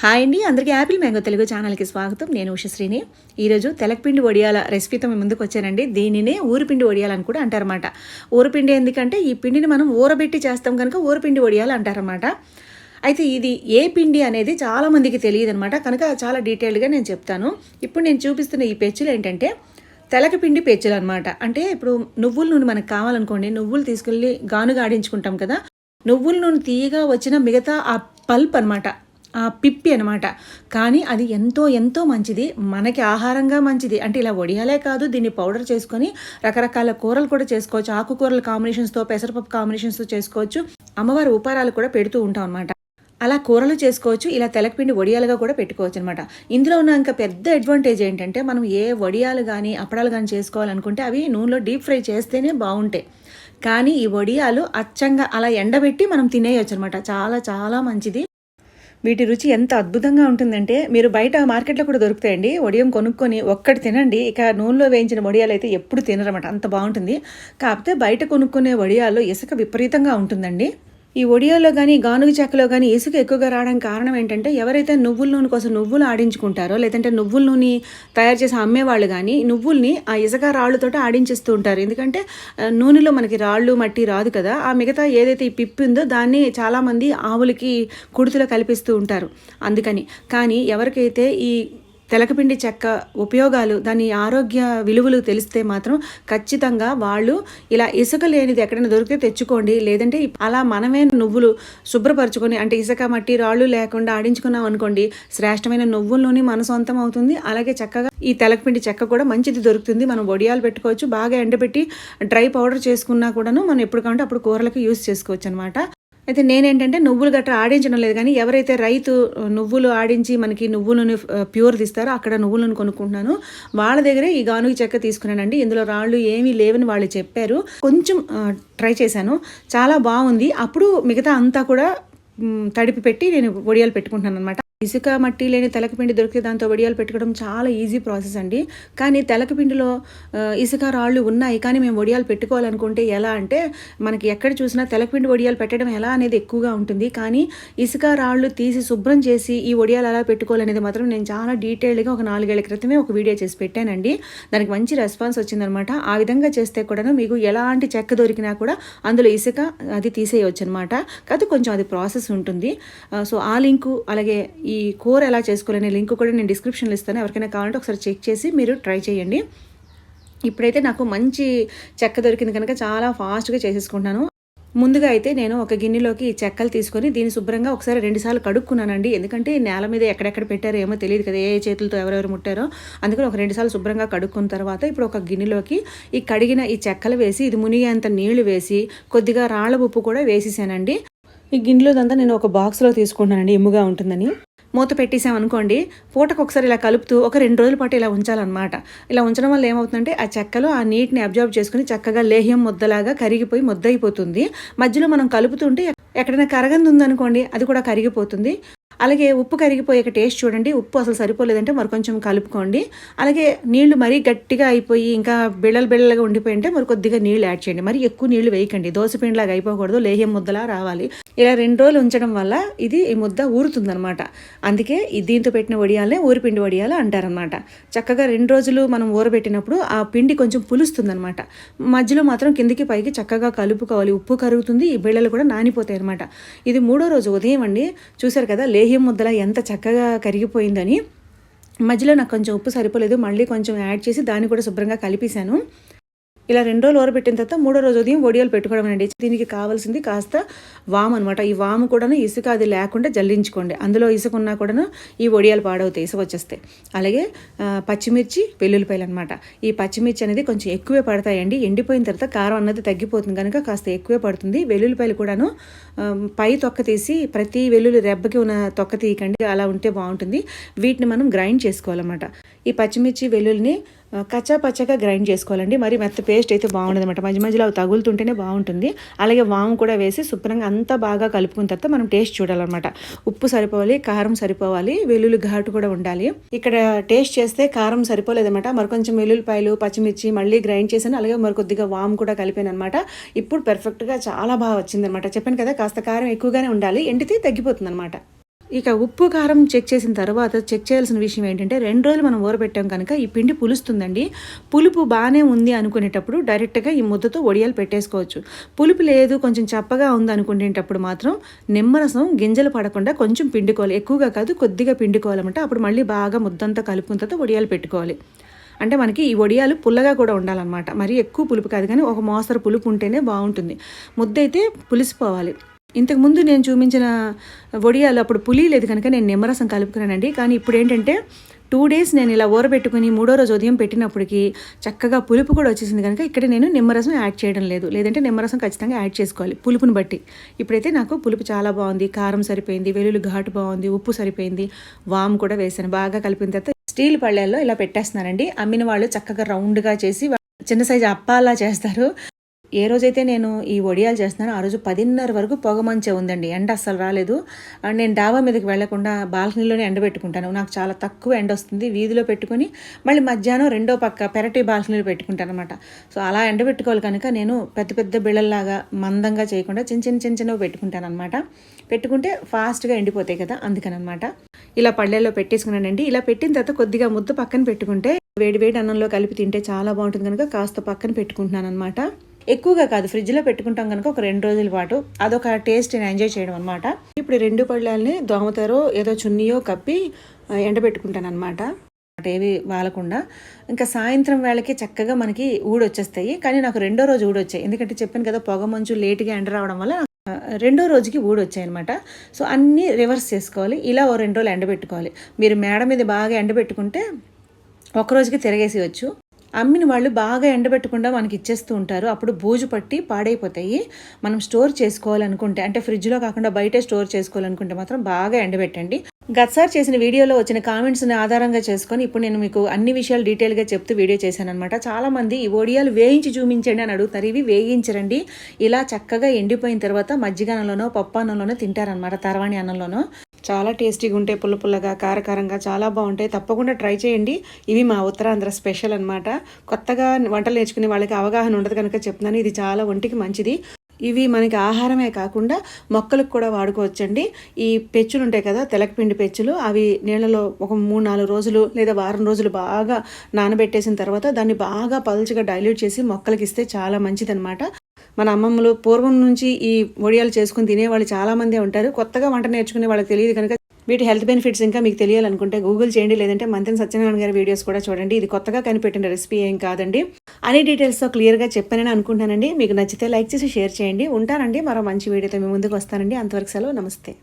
Hi అండి. అందరికీ Apple mango Telugu ఛానల్కి స్వాగతం. నేను ఉషశ్రీని ఈరోజు తెలకపిండి వడియాల రెసిపీతో మేము ముందుకు వచ్చానండి. దీనినే ఊరిపిండి వడియాలని కూడా అంటారన్నమాట. ఊరిపిండి ఎందుకంటే ఈ పిండిని మనం ఊరబెట్టి చేస్తాం కనుక ఊరపిండి వడియాలు అంటారన్నమాట. అయితే ఇది ఏ పిండి అనేది చాలామందికి తెలియదు అనమాట కనుక చాలా డీటెయిల్డ్గా నేను చెప్తాను. ఇప్పుడు నేను చూపిస్తున్న ఈ పెచ్చులు ఏంటంటే తెలకపిండి పెచ్చులు అనమాట అంటే ఇప్పుడు నువ్వుల నూనె మనకు కావాలనుకోండి నువ్వులు తీసుకెళ్ళి గానుగా ఆడించుకుంటాం కదా. నువ్వుల నూనె తీయగా వచ్చిన మిగతా ఆ పల్ప్ అనమాట ఆ పిప్పి అనమాట కానీ అది ఎంతో ఎంతో మంచిది. మనకి ఆహారంగా మంచిది. అంటే ఇలా వడియాలే కాదు దీన్ని పౌడర్ చేసుకొని రకరకాల కూరలు కూడా చేసుకోవచ్చు. ఆకుకూరల కాంబినేషన్స్తో పెసరపప్పు కాంబినేషన్స్తో చేసుకోవచ్చు. అమ్మవారి ఉపారాలు కూడా పెడుతూ ఉంటాం అనమాట అలా కూరలు చేసుకోవచ్చు. ఇలా తెలకపిండి వడియాలుగా కూడా పెట్టుకోవచ్చు అనమాట ఇందులో ఉన్న ఇంకా పెద్ద అడ్వాంటేజ్ ఏంటంటే మనం ఏ వడియాలు కానీ అప్పడాలు కానీ చేసుకోవాలనుకుంటే అవి నూనెలో డీప్ ఫ్రై చేస్తేనే బాగుంటాయి. కానీ ఈ వడియాలు అచ్చంగా అలా ఎండబెట్టి మనం తినేయచ్చు అనమాట చాలా చాలా మంచిది. వీటి రుచి ఎంత అద్భుతంగా ఉంటుందంటే మీరు బయట మార్కెట్లో కూడా దొరుకుతాయండి. వడియం కొనుక్కొని ఒక్కటి తినండి. ఇక నూనెలో వేయించిన వడియాలు అయితే ఎప్పుడు తినరమాట అంత బాగుంటుంది. కాకపోతే బయట కొనుక్కునే వడియాల్లో ఇసుక విపరీతంగా ఉంటుందండి. ఈ ఒడియాలో కానీ గానుగ చెక్కలో కానీ ఇసుక ఎక్కువగా రావడానికి కారణం ఏంటంటే ఎవరైతే నువ్వుల నూనె కోసం నువ్వులు ఆడించుకుంటారో లేదంటే నువ్వుల నూనె తయారు చేసి అమ్మేవాళ్ళు కానీ నువ్వుల్ని ఆ ఇసుక రాళ్ళతో ఆడించేస్తూ ఉంటారు. ఎందుకంటే నూనెలో మనకి రాళ్ళు మట్టి రాదు కదా. ఆ మిగతా ఏదైతే ఈ పిప్పి ఉందో దాన్ని చాలామంది ఆవులకి కుడుతులో కల్పిస్తూ ఉంటారు. అందుకని. కానీ ఎవరికైతే ఈ తెలకపిండి చెక్క ఉపయోగాలు దాని ఆరోగ్య విలువలు తెలిస్తే మాత్రం ఖచ్చితంగా వాళ్ళు ఇలా ఇసుక లేనిది ఎక్కడైనా దొరికితే తెచ్చుకోండి. లేదంటే అలా మనమే నువ్వులు శుభ్రపరచుకొని అంటే ఇసుక మట్టి రాళ్ళు లేకుండా ఆడించుకున్నాం అనుకోండి శ్రేష్టమైన నువ్వుల్లోని మన సొంతం అవుతుంది. అలాగే చక్కగా ఈ తెలకపిండి చెక్క కూడా మంచిది దొరుకుతుంది. మనం వడియాలు పెట్టుకోవచ్చు బాగా ఎండబెట్టి డ్రై పౌడర్ చేసుకున్నా కూడాను మనం ఎప్పుడు కావాలంటే అప్పుడు కూరలకు యూస్ చేసుకోవచ్చు అనమాట అయితే నేనేంటంటే నువ్వులు గట్రా ఆడించడం లేదు కానీ ఎవరైతే రైతు నువ్వులు ఆడించి మనకి నువ్వులను ప్యూర్ తీస్తారో అక్కడ నువ్వులను కొనుక్కుంటున్నాను. వాళ్ళ దగ్గరే ఈ గానుగ చెక్క తీసుకున్నానండి. ఇందులో రాళ్ళు ఏమీ లేవని వాళ్ళు చెప్పారు. కొంచెం ట్రై చేశాను. చాలా బాగుంది. అప్పుడు మిగతా అంతా కూడా తడిపి పెట్టి నేను ఒడియాలు పెట్టుకుంటున్నాను అనమాట ఇసుక మట్టి లేని తెలకపిండి దొరికితే దాంతో వడియాలు పెట్టుకోవడం చాలా ఈజీ ప్రాసెస్ అండి. కానీ తెలకపిండిలో ఇసుక రాళ్ళు ఉన్నాయి. కానీ మేము వడియాలు పెట్టుకోవాలనుకుంటే ఎలా అంటే మనకి ఎక్కడ చూసినా తెలకపిండి వడియాలు పెట్టడం ఎలా అనేది ఎక్కువగా ఉంటుంది. కానీ ఇసుక రాళ్ళు తీసి శుభ్రం చేసి ఈ వడియాలు ఎలా పెట్టుకోవాలనేది మాత్రం నేను చాలా డీటెయిల్డ్గా ఒక నాలుగేళ్ళ క్రితమే ఒక వీడియో చేసి పెట్టానండి. దానికి మంచి రెస్పాన్స్ వచ్చిందనమాట. ఆ విధంగా చేస్తే కూడాను మీకు ఎలాంటి చెక్క దొరికినా కూడా అందులో ఇసుక అది తీసేయవచ్చు అనమాట కాకపోతే కొంచెం అది ప్రాసెస్ ఉంటుంది. సో ఆ లింకు అలాగే ఈ కూర ఎలా చేసుకోవాలనే లింక్ కూడా నేను డిస్క్రిప్షన్లో ఇస్తాను. ఎవరికైనా కావాలంటే ఒకసారి చెక్ చేసి మీరు ట్రై చేయండి. ఇప్పుడైతే నాకు మంచి చెక్క దొరికింది కనుక చాలా ఫాస్ట్గా చేసేసుకుంటున్నాను ముందుగా అయితే నేను ఒక గిన్నెలోకి ఈ చెక్కలు తీసుకొని దీన్ని శుభ్రంగా ఒకసారి రెండుసార్లు కడుక్కున్నానండి. ఎందుకంటే నేల మీద ఎక్కడెక్కడ పెట్టారో ఏమో తెలియదు కదా ఏ చేతులతో ఎవరెవరు ముట్టారో. అందుకని ఒక రెండుసార్లు శుభ్రంగా కడుక్కున్న తర్వాత ఇప్పుడు ఒక గిన్నెలోకి ఈ కడిగిన ఈ చెక్కలు వేసి ఇది మునిగేంత నీళ్ళు వేసి కొద్దిగా రాళ్ళ ఉప్పు కూడా వేసేసానండి. ఈ గిన్నెలోదంతా నేను ఒక బాక్స్లో తీసుకుంటానండి ఎమ్ముగా ఉంటుందని. మూత పెట్టేసామనుకోండి పూటకు ఒకసారి ఇలా కలుపుతూ ఒక రెండు రోజుల పాటు ఇలా ఉంచాలన్నమాట. ఇలా ఉంచడం వల్ల ఏమవుతుందంటే ఆ చెక్కలో ఆ నీటిని అబ్జర్వ్ చేసుకుని చక్కగా లేహ్యం ముద్దలాగా కరిగిపోయి ముద్ద అయిపోతుంది మధ్యలో మనం కలుపుతుంటే ఎక్కడైనా కరగంది ఉందనుకోండి అది కూడా కరిగిపోతుంది. అలాగే ఉప్పు కరిగిపోయాక టేస్ట్ చూడండి. ఉప్పు అసలు సరిపోలేదంటే మరి కొంచెం కలుపుకోండి. అలాగే నీళ్ళు మరీ గట్టిగా అయిపోయి ఇంకా బిళ్ళలు బిళ్ళలుగా ఉండిపోయి అంటే మరి కొద్దిగా నీళ్ళు యాడ్ చేయండి. మరి ఎక్కువ నీళ్ళు వేయకండి. దోసపిండిలాగా అయిపోకూడదు. లేహ్యం ముద్దలా రావాలి. ఇలా రెండు రోజులు ఉంచడం వల్ల ఇది ఈ ముద్ద ఊరుతుందనమాట అందుకే దీంతో పెట్టిన వడియాలనే ఊరిపిండి వడియాలు అంటారనమాట చక్కగా రెండు రోజులు మనం ఊరబెట్టినప్పుడు ఆ పిండి కొంచెం పులుస్తుందనమాట మధ్యలో మాత్రం కిందికి పైకి చక్కగా కలుపుకోవాలి. ఉప్పు కరుగుతుంది. ఈ బిళ్ళలు కూడా నానిపోతాయి అనమాట ఇది మూడో రోజు ఉదయం అండి. చూశారు కదా లేహ్యం ముద్దల ఎంత చక్కగా కరిగిపోయిందని. మధ్యలో నాకు కొంచెం ఉప్పు సరిపోలేదు. మళ్ళీ కొంచెం యాడ్ చేసి దాన్ని కూడా శుభ్రంగా కలిపేశాను. ఇలా రెండు రోజులు ఊరబెట్టిన తర్వాత మూడో రోజు ఉదయం వడియాలు పెట్టుకోవడం అండి దీనికి కావాల్సింది కాస్త వామ్ అనమాట ఈ వాము కూడాను ఇసుక అది లేకుండా జల్లించుకోండి. అందులో ఇసుక ఉన్నా కూడాను ఈ వడియాలు పాడవుతాయి ఇసుక వచ్చేస్తే అలాగే పచ్చిమిర్చి వెల్లుల్లిపాయలు అనమాట ఈ పచ్చిమిర్చి అనేది కొంచెం ఎక్కువే పడతాయండి. ఎండిపోయిన తర్వాత కారం అన్నది తగ్గిపోతుంది కనుక కాస్త ఎక్కువే పడుతుంది. వెల్లుల్లిపాయలు కూడాను పై తొక్క తీసి ప్రతి వెల్లుల్లి రెబ్బకి ఉన్న తొక్క తీయకండి. అలా ఉంటే బాగుంటుంది. వీటిని మనం గ్రైండ్ చేసుకోవాలన్నమాట. ఈ పచ్చిమిర్చి వెల్లుల్లిని కచ్చా పచ్చగా గ్రైండ్ చేసుకోవాలండి. మరి మెత్త పేస్ట్ అయితే బాగుండదు అనమాట మధ్య మధ్యలో అవి తగులుతుంటేనే బాగుంటుంది. అలాగే వాము కూడా వేసి శుభ్రంగా అంతా బాగా కలుపుకున్న తర్వాత మనం టేస్ట్ చూడాలన్నమాట. ఉప్పు సరిపోవాలి కారం సరిపోవాలి వెల్లుల్లి ఘాటు కూడా ఉండాలి. ఇక్కడ టేస్ట్ చేస్తే కారం సరిపోలేదన్నమాట. మరి కొంచెం వెల్లుల్లిపాయలు పచ్చిమిర్చి మళ్ళీ గ్రైండ్ చేశాను. అలాగే మరి కొద్దిగా వాము కూడా కలిపాను అనమాట ఇప్పుడు పర్ఫెక్ట్గా చాలా బాగా వచ్చిందనమాట చెప్పాను కదా కాస్త కారం ఎక్కువగానే ఉండాలి. ఎండితే తగ్గిపోతుంది అనమాట ఇక ఉప్పు కారం చెక్ చేసిన తర్వాత చెక్ చేయాల్సిన విషయం ఏంటంటే రెండు రోజులు మనం ఊరబెట్టాం కనుక ఈ పిండి పులుస్తుందండి. పులుపు బాగానే ఉంది అనుకునేటప్పుడు డైరెక్ట్గా ఈ ముద్దతో వడియాలు పెట్టేసుకోవచ్చు. పులుపు లేదు కొంచెం చప్పగా ఉంది అనుకునేటప్పుడు మాత్రం నిమ్మరసం గింజలు పడకుండా కొంచెం పిండుకోవాలి. ఎక్కువగా కాదు కొద్దిగా పిండుకోవాలన్నమాట. అప్పుడు మళ్ళీ బాగా ముద్దంతా కలుపుకున్న తర్వాత వడియాలు పెట్టుకోవాలి. అంటే మనకి ఈ వడియాలు పుల్లగా కూడా ఉండాలన్నమాట. మరి ఎక్కువ పులుపు కాదు కానీ ఒక మోస్తరు పులుపు ఉంటేనే బాగుంటుంది. ముద్ద అయితే పులిసిపోవాలి. ఇంతకుముందు నేను చూపించిన వడియాలు అప్పుడు పులి లేదు కనుక నేను నిమ్మరసం కలుపుకున్నానండి. కానీ ఇప్పుడు ఏంటంటే టూ డేస్ నేను ఇలా ఊరబెట్టుకుని మూడో రోజు ఉదయం పెట్టినప్పటికి చక్కగా పులుపు కూడా వచ్చేసింది కనుక ఇక్కడ నేను నిమ్మరసం యాడ్ చేయడం లేదు. లేదంటే నిమ్మరసం ఖచ్చితంగా యాడ్ చేసుకోవాలి పులుపుని బట్టి. ఇప్పుడైతే నాకు పులుపు చాలా బాగుంది కారం సరిపోయింది వెల్లుల్లి ఘాటు బాగుంది ఉప్పు సరిపోయింది వామ్ కూడా వేసాను బాగా కలిపిన తర్వాత స్టీల్ పళ్ళెల్లో ఇలా పెట్టేస్తున్నానండి. అమ్మిన వాళ్ళు చక్కగా రౌండ్గా చేసి చిన్న సైజు అప్పాలా చేస్తారు. ఏ రోజైతే నేను ఈ వడియాలు చేస్తున్నానో ఆ రోజు పదిన్నర వరకు పొగ మంచే ఉందండి. ఎండ అస్సలు రాలేదు. అండ్ నేను డాబా మీదకి వెళ్ళకుండా బాల్కనీలోనే ఎండ పెట్టుకుంటాను నాకు చాలా తక్కువ ఎండ వస్తుంది. వీధిలో పెట్టుకొని మళ్ళీ మధ్యాహ్నం రెండో పక్క పెరటి బాల్కనీలో పెట్టుకుంటాను అనమాట సో అలా ఎండ పెట్టుకోవాలి కనుక నేను పెద్ద పెద్ద బిళ్ళల్లాగా మందంగా చేయకుండా చిన్న చిన్న చిన్న చిన్నవి పెట్టుకుంటాను అనమాట పెట్టుకుంటే ఫాస్ట్గా ఎండిపోతాయి కదా అందుకనమాట ఇలా పళ్ళెల్లో పెట్టేసుకున్నానండి. ఇలా పెట్టిన తర్వాత కొద్దిగా ముద్ద పక్కన పెట్టుకుంటే వేడి వేడి అన్నంలో కలిపి తింటే చాలా బాగుంటుంది కనుక కాస్త పక్కన పెట్టుకుంటున్నాను అనమాట ఎక్కువగా కాదు ఫ్రిడ్జ్లో పెట్టుకుంటాం కనుక ఒక రెండు రోజుల పాటు అదొక టేస్ట్ ఎంజాయ్ చేయడం అనమాట ఇప్పుడు రెండు పళ్ళాలని దోమతారో ఏదో చున్నీయో కప్పి ఎండబెట్టుకుంటాను అనమాట ఏవి వాలకుండా ఇంకా సాయంత్రం వేళకి చక్కగా మనకి ఊడొచ్చేస్తాయి. కానీ నాకు రెండో రోజు ఊడొచ్చాయి. ఎందుకంటే చెప్పాను కదా పొగ మంచు లేట్గా ఎండ రావడం వల్ల రెండో రోజుకి ఊడొచ్చాయి అనమాట సో అన్నీ రివర్స్ చేసుకోవాలి. ఇలా ఓ రెండు రోజులు ఎండబెట్టుకోవాలి. మీరు మేడ మీద బాగా ఎండబెట్టుకుంటే ఒక రోజుకి తిరగేసి వచ్చు అమ్మిన వాళ్ళు బాగా ఎండబెట్టకుండా మనకి ఇచ్చేస్తూ ఉంటారు. అప్పుడు బూజు పట్టి పాడైపోతాయి. మనం స్టోర్ చేసుకోవాలనుకుంటే అంటే ఫ్రిడ్జ్లో కాకుండా బయటే స్టోర్ చేసుకోవాలనుకుంటే మాత్రం బాగా ఎండబెట్టండి. గతసారి చేసిన వీడియోలో వచ్చిన కామెంట్స్ని ఆధారంగా చేసుకొని ఇప్పుడు నేను మీకు అన్ని విషయాలు డీటెయిల్గా చెప్తూ వీడియో చేశాను అనమాట చాలామంది ఈ ఒడియాలు వేయించి చూపించండి అని అడుగుతారు. ఇవి వేయించరండి. ఇలా చక్కగా ఎండిపోయిన తర్వాత మజ్జిగ అన్నంలోనో పప్పు అన్నంలోనో తింటారనమాట తర్వాణి అన్నంలోనో. చాలా టేస్టీగా ఉంటాయి పుల్ల పుల్లగా కారకారంగా చాలా బాగుంటాయి. తప్పకుండా ట్రై చేయండి. ఇవి మా ఉత్తరాంధ్ర స్పెషల్ అనమాట కొత్తగా వంటలు నేర్చుకునే వాళ్ళకి అవగాహన ఉండదు కనుక చెప్తున్నాను. ఇది చాలా ఒంటికి మంచిది. ఇవి మనకి ఆహారమే కాకుండా మొక్కలకు కూడా వాడుకోవచ్చండి. ఈ పెచ్చులు ఉంటాయి కదా తెలకపిండి పెచ్చులు అవి నీళ్ళలో ఒక మూడు నాలుగు రోజులు లేదా వారం రోజులు బాగా నానబెట్టేసిన తర్వాత దాన్ని బాగా పలుచగా డైల్యూట్ చేసి మొక్కలకి ఇస్తే చాలా మంచిదన్నమాట. మన అమ్మమ్మలు పూర్వం నుంచి ఈ వడియాలు చేసుకుని తినేవాళ్ళు చాలామందే ఉంటారు. కొత్తగా వంట నేర్చుకునే వాళ్ళకి తెలియదు కనుక వీటి హెల్త్ బెనిఫిట్స్ ఇంకా మీకు తెలియాలనుకుంటే గూగుల్ చేయండి లేదంటే మంత్రి సత్యనారాయణ గారి వీడియోస్ కూడా చూడండి. ఇది కొత్తగా కనిపెట్టిన రెసిపీ ఏం కాదండి. అన్ని డీటెయిల్స్తో క్లియర్గా చెప్పానని అనుకుంటానండి మీకు నచ్చితే లైక్ చేసి షేర్ చేయండి. ఉంటానండి. మరో మంచి వీడియోతో మీ ముందుకు వస్తానండి. అంతవరకు సెలవు. నమస్తే.